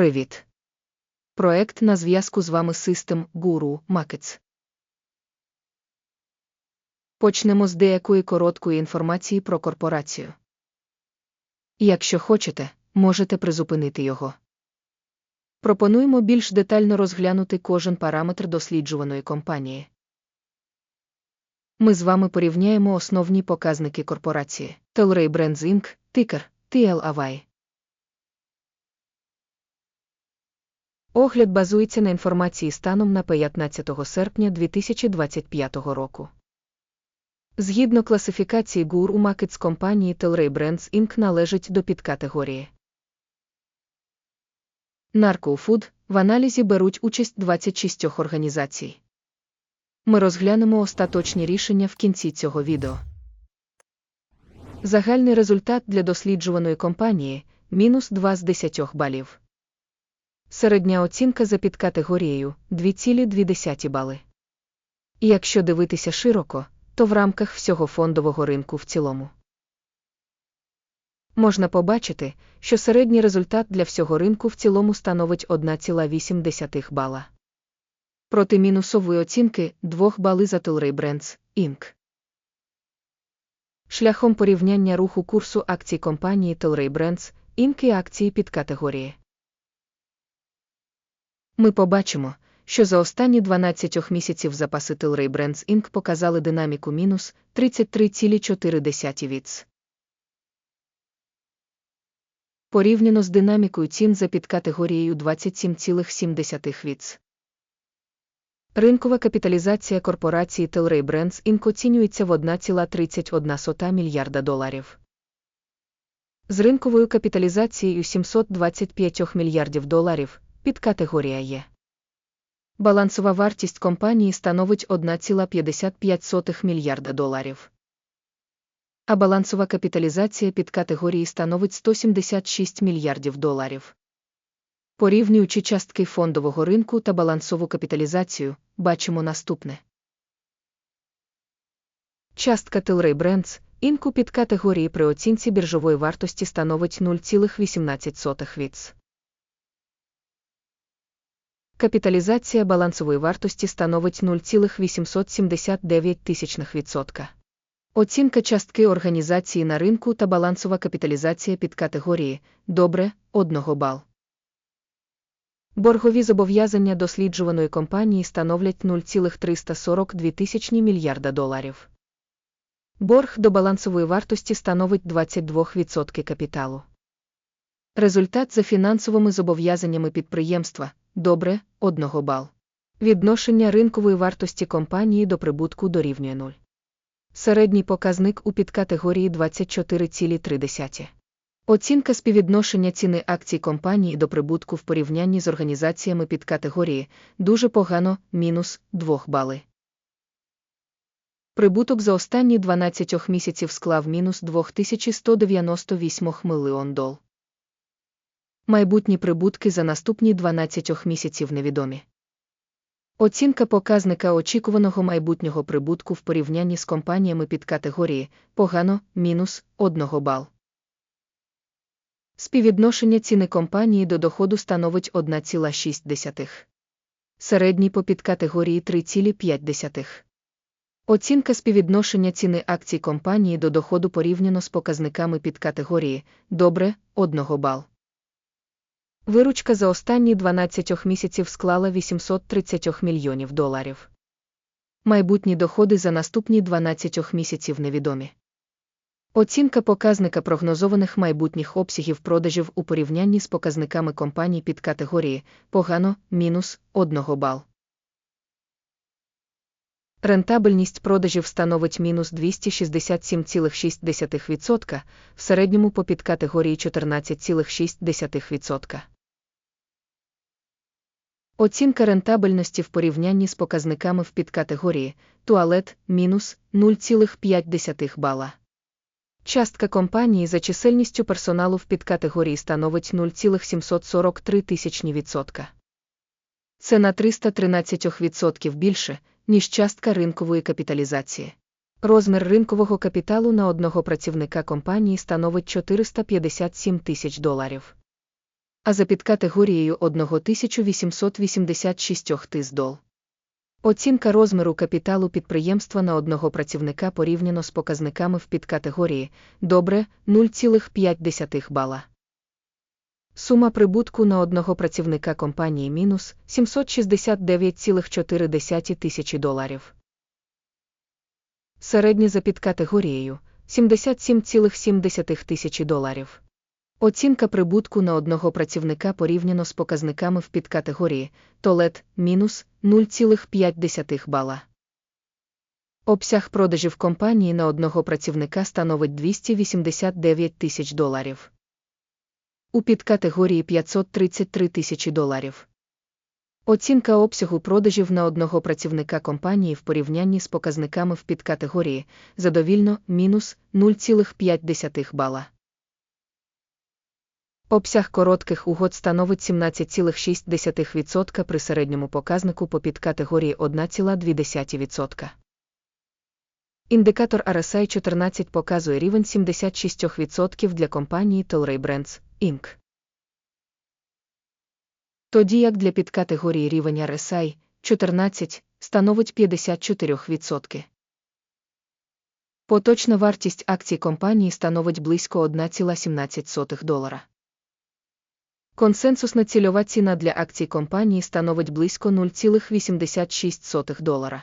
Привіт. Проект на зв'язку з вами System Guru Markets. Почнемо з деякої короткої інформації про корпорацію. Якщо хочете, можете призупинити його. Пропонуємо більш детально розглянути кожен параметр досліджуваної компанії. Ми з вами порівняємо основні показники корпорації Telray Brands Inc., тикер TLAVI. Огляд базується на інформації станом на 15 серпня 2025 року. Згідно класифікації GUR у Markets компанії Telray Brands Inc. належить до підкатегорії. Наркофуд в аналізі беруть участь 26 організацій. Ми розглянемо остаточні рішення в кінці цього відео. Загальний результат для досліджуваної компанії мінус 2 з 10 балів. Середня оцінка за підкатегорією 2,2 бали. І якщо дивитися широко, то в рамках всього фондового ринку в цілому. Можна побачити, що середній результат для всього ринку в цілому становить 1,8 бала. Проти мінусової оцінки 2 бали за Tilray Brands, Inc. Шляхом порівняння руху курсу акцій компанії Tilray Brands, Inc. і акції під категорії. Ми побачимо, що за останні 12 місяців запаси Tilray Brands Inc. показали динаміку мінус 33,4 віц. Порівняно з динамікою цін за підкатегорією 27,7 віц. Ринкова капіталізація корпорації Tilray Brands Inc. оцінюється в 1,31 мільярда доларів. З ринковою капіталізацією 725 мільярдів доларів підкатегорія є. Балансова вартість компанії становить 1,55 мільярда доларів. А балансова капіталізація підкатегорії становить 176 мільярдів доларів. Порівнюючи частки фондового ринку та балансову капіталізацію, бачимо наступне. Частка Tilray Brands, інку під категорії при оцінці біржової вартості становить 0,18 віц. Капіталізація балансової вартості становить 0,879%. Оцінка частки організації на ринку та балансова капіталізація під категорії добре 1 бал. Боргові зобов'язання досліджуваної компанії становлять 0,342 тисячні мільярда доларів. Борг до балансової вартості становить 22% капіталу. Результат за фінансовими зобов'язаннями підприємства добре 1 бал. Відношення ринкової вартості компанії до прибутку дорівнює 0. Середній показник у підкатегорії 24,3. Оцінка співвідношення ціни акцій компанії до прибутку в порівнянні з організаціями під категорії дуже погано мінус 2 бали. Прибуток за останні 12 місяців склав мінус 2198 мільйон дол. Майбутні прибутки за наступні 12 місяців невідомі. Оцінка показника очікуваного майбутнього прибутку в порівнянні з компаніями під категорії погано мінус 1 бал. Співвідношення ціни компанії до доходу становить 1,6. Середній по підкатегорії 3,5. Оцінка співвідношення ціни акцій компанії до доходу порівняно з показниками під категорії добре 1 бал. Виручка за останні 12 місяців склала 830 мільйонів доларів. Майбутні доходи за наступні 12 місяців невідомі. Оцінка показника прогнозованих майбутніх обсягів продажів у порівнянні з показниками компаній під категорії погано мінус 1 бал. Рентабельність продажів становить мінус 267,6%, в середньому по підкатегорії 14,6%. Оцінка рентабельності в порівнянні з показниками в підкатегорії туалет мінус 0,5 бала. Частка компанії за чисельністю персоналу в підкатегорії становить 0,743 тисячні відсотка. Це на 313% більше, ніж частка ринкової капіталізації. Розмір ринкового капіталу на одного працівника компанії становить 457 тисяч доларів. а за підкатегорією 1886 тис дол. Оцінка розміру капіталу підприємства на одного працівника порівняно з показниками в підкатегорії добре 0,5 бала. Сума прибутку на одного працівника компанії мінус 769,4 тисячі доларів. Середнє за підкатегорією 77,7 тисячі доларів. Оцінка прибутку на одного працівника порівняно з показниками в підкатегорії Толет мінус 0,5 бала. Обсяг продажів компанії на одного працівника становить 289 тисяч доларів. У підкатегорії 533 тисячі доларів. Оцінка обсягу продажів на одного працівника компанії в порівнянні з показниками в підкатегорії задовільно мінус 0,5 бала. Обсяг коротких угод становить 17,6% при середньому показнику по підкатегорії 1,2%. Індикатор RSI 14 показує рівень 76% для компанії Telray Brands, Inc. Тоді як для підкатегорії рівень RSI 14 становить 54%. Поточна вартість акцій компанії становить близько 1,17 долара. Консенсусна цільова ціна для акцій компанії становить близько 0,86 долара.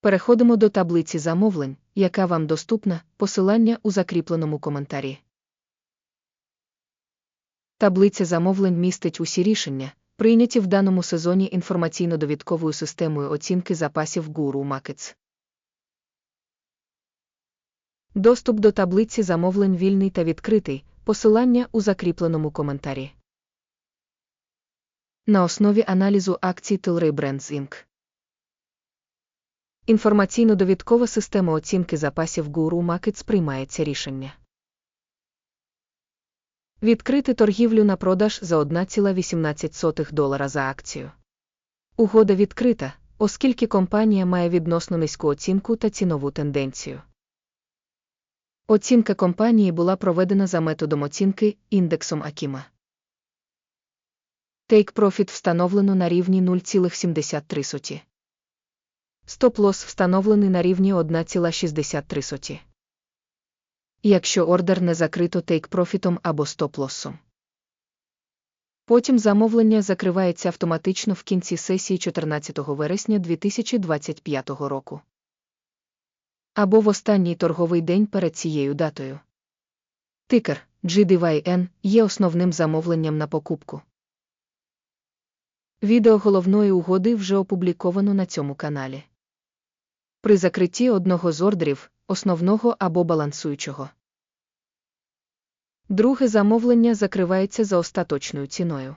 Переходимо до таблиці замовлень, яка вам доступна, посилання у закріпленому коментарі. Таблиця замовлень містить усі рішення, прийняті в даному сезоні інформаційно-довідковою системою оцінки запасів Guru Markets. Доступ до таблиці замовлень вільний та відкритий, посилання у закріпленому коментарі. На основі аналізу акцій Tilray Brands Inc. Інформаційно-довідкова система оцінки запасів Guru Markets приймається рішення. Відкрити торгівлю на продаж за 1,18 долара за акцію. Угода відкрита, оскільки компанія має відносно низьку оцінку та цінову тенденцію. Оцінка компанії була проведена за методом оцінки індексом Акіма. Take Profit встановлено на рівні 0,73. Стоп-лосс встановлений на рівні 1,63. Якщо ордер не закрито тейк-профітом або стоп-лоссом. Потім замовлення закривається автоматично в кінці сесії 14 вересня 2025 року. Або в останній торговий день перед цією датою. Тикер GDYN є основним замовленням на покупку. Відео головної угоди вже опубліковано на цьому каналі. При закритті одного з ордерів, основного або балансуючого. Друге замовлення закривається за остаточною ціною.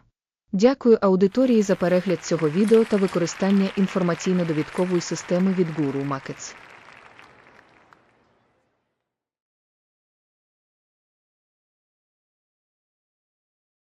Дякую аудиторії за перегляд цього відео та використання інформаційно-довідкової системи від Guru Markets.